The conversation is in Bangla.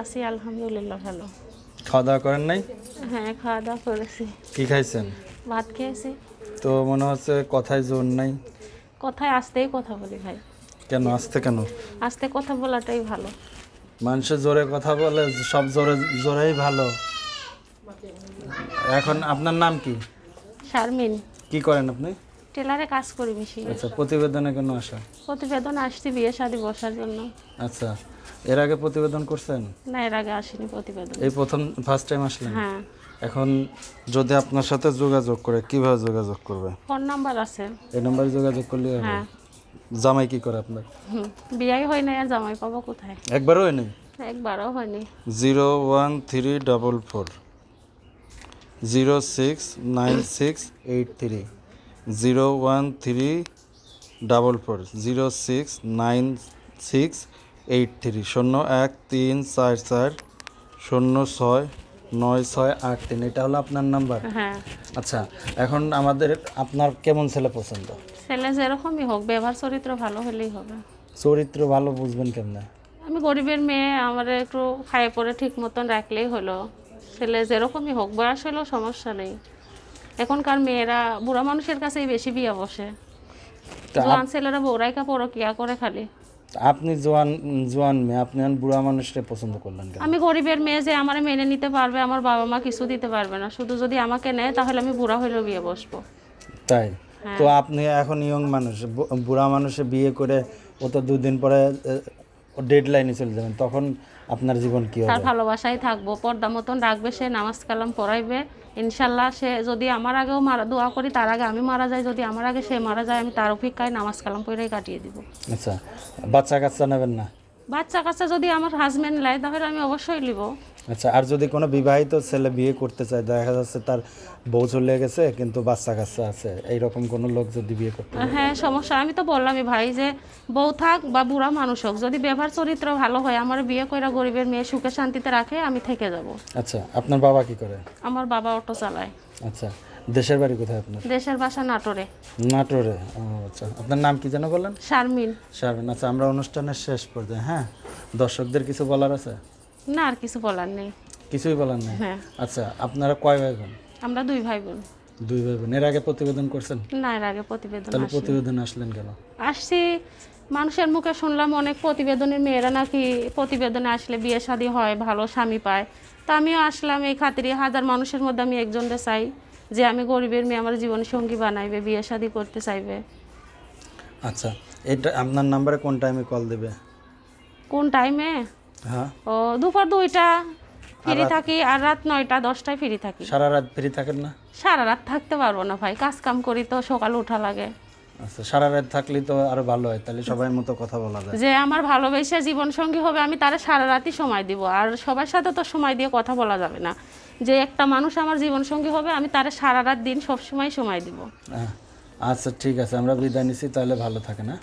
আছি আলহামদুলিল্লাহ ভালো। খাওয়া দাওয়া করেন নাই? হ্যাঁ খাওয়া দাওয়া করেছি। কি খাইছেন? ভাত খেয়েছি। তো মনে হচ্ছে কথায় জোর নাই। কথায় আসতেই কথা বলি ভাই। কেন আসতে কেন? আসতে কথা বলাটাই ভালো। মানুষের জোরে কথা বলে সব জোরে জোরেই ভালো। এখন আপনার নাম কি? শারমিন। কি করেন আপনি? টেলারে কাজ করি বেশি আচ্ছা প্রতিবেদনে কেন আসা প্রতিবেদন আসছি বিয়ে শাদি বসার জন্য। আচ্ছা এর আগে প্রতিবেদন করছেন? না এর আগে আসিনি প্রতিবেদন। এই প্রথম ফার্স্ট টাইম আসলেন? হ্যাঁ। এখন যদি আপনার সাথে যোগাযোগ করে কীভাবে যোগাযোগ করবে? ফোন নাম্বার আছে। এই নাম্বারে যোগাযোগ করলে হবে? হ্যাঁ। জামাই কি করে আপনার? বিয়াই হয় না আর জামাই পাবো কোথায়? একবারও হয়নি একবারও হয়নি। Zero one three double four zero six nine six eight three. Zero one three double four zero six nine six eight three শূন্য এক তিন চার চার শূন্য ছয় নয় ছয় আট তিন এটা হলো আপনার নাম্বার হ্যাঁ। আচ্ছা এখন আমাদের আপনার কেমন ছেলে পছন্দ? ছেলে যেরকমই হোক ব্যবহার চরিত্র ভালো হলেই হবে। চরিত্র ভালো বুঝবেন কেমনে? আমি গরিবের মেয়ে আমার একটু খাইয়ে পরে ঠিক মতন রাখলেই হলো। ছেলে যেরকমই হোক বয়স হলেও সমস্যা নেই। এখনকার মেয়েরা বুড়া মানুষের কাছেই বেশি বিয়ে বসে। তা জোয়ান ছেলেরা বৌরাইকা পরো কিয়া করে খালি। আপনি জোয়ান জোয়ান মেয়ে আপনি বুড়া মানুষকে পছন্দ করলেন কেন? আমি গরিবের মেয়ে যে আমার মেনে নিতে পারবে আমার বাবা মা কিছু দিতে পারবে না। শুধু যদি আমাকে নেয় তাহলে আমি বুড়া হইলেও বিয়ে বসবো। তাই? হ্যাঁ। তো আপনি এখন ইয়ং মানুষ বুড়া মানুষে বিয়ে করে ও তো দুদিন পরে ডেড লাইনে চলে যাবেন তখন আপনার জীবন কি তার হবে? ভালোবাসায় থাকব পর্দা মতন রাখবে সে নামাজ কালাম পড়াইবে ইনশাল্লাহ সে যদি আমার আগেও মারা দোয়া করি তার আগে আমি মারা যাই যদি আমার আগে সে মারা যায় আমি তার অপেক্ষায় নামাজ কালাম পড়েই কাটিয়ে দিব। আচ্ছা বাচ্চা কাচ্চা নেবেন না? বাচ্চা কাচ্চা যদি আমার হাজব্যান্ড নেয় তাহলে আমি অবশ্যই নিব। আচ্ছা আর যদি কোনো বিবাহিত ছেলে বিয়ে করতে চায় দেখা যাচ্ছে তার বউ চলে গেছে কিন্তু বাচ্চা কাচ্চা আছে এইরকম কোনো লোক যদি বিয়ে করতে হ্যাঁ সমস্যা। আমি তো বললামই ভাই যে বউ থাক বা বুড়া মানুষ হোক যদি ব্যবহার চরিত্র ভালো হয় আমার বিয়ে কইরা গরিবের মেয়ে সুখে শান্তিতে রাখে আমি থেকে যাব। আচ্ছা আপনার বাবা কি করে? আমার বাবা অটো চালায়। আচ্ছা দেশের বাড়ি কোথায় আপনার? দেশের বাসা নাটোরে। নাটোরে। আচ্ছা। আপনার নাম কি যেন বললেন? শারমিন। শারমিন। আচ্ছা আমরা অনুষ্ঠানের শেষ পর্যায়ে হ্যাঁ? দর্শকদের কিছু বলার আছে? না আর কিছু বলার নেই। কিছুই বলার নেই? হ্যাঁ। আচ্ছা আপনারা কয় ভাই বোন আমরা দুই ভাই বোন দুই ভাই বোন এর আগে প্রতিবেদন করছেন? না এর আগে প্রতিবেদন তাহলে প্রতিবেদন আসলেন কেন? আসছি মানুষের মুখে শুনলাম অনেক প্রতিবেদনের মেয়েরা নাকি প্রতিবেদনে আসলে বিয়ে শাদী হয় ভালো স্বামী পায়। তা আমিও আসলাম এই খাতিরে হাজার মানুষের মধ্যে আমি একজনকে চাই। যে আমি গরিবের মেয়ে আমার জীবন সঙ্গী বানাইবে বিয়ে শাদি করতে চাইবে। আচ্ছা এটা আপনার নাম্বারে কোন টাইমে কল দেবে? কোন টাইমে হ্যাঁ। ও দুপুর দুইটা ফ্রি থাকি আর রাত নয়টা দশটায় ফ্রি থাকি। সারা রাত ফ্রি থাকেন না? সারা রাত থাকতে পারব না ভাই কাজ কাম করি তো সকাল উঠা লাগে। আচ্ছা সারা রাত থাকলে তো আরও ভালো হয় তাহলে সবাই মতো কথা বলা যায়। যে আমার ভালোবাসা জীবন সঙ্গী হবে আমি তারে সারা রাতই সময় দিব আর সবার সাথে তো সময় দিয়ে কথা বলা যাবে না। যে একটা মানুষ আমার জীবন সঙ্গী হবে আমি তারে সারা রাত দিন সব সময় সময় দিব আচ্ছা ঠিক আছে আমরা বিদায় নিছি তাহলে ভালো থাকে না।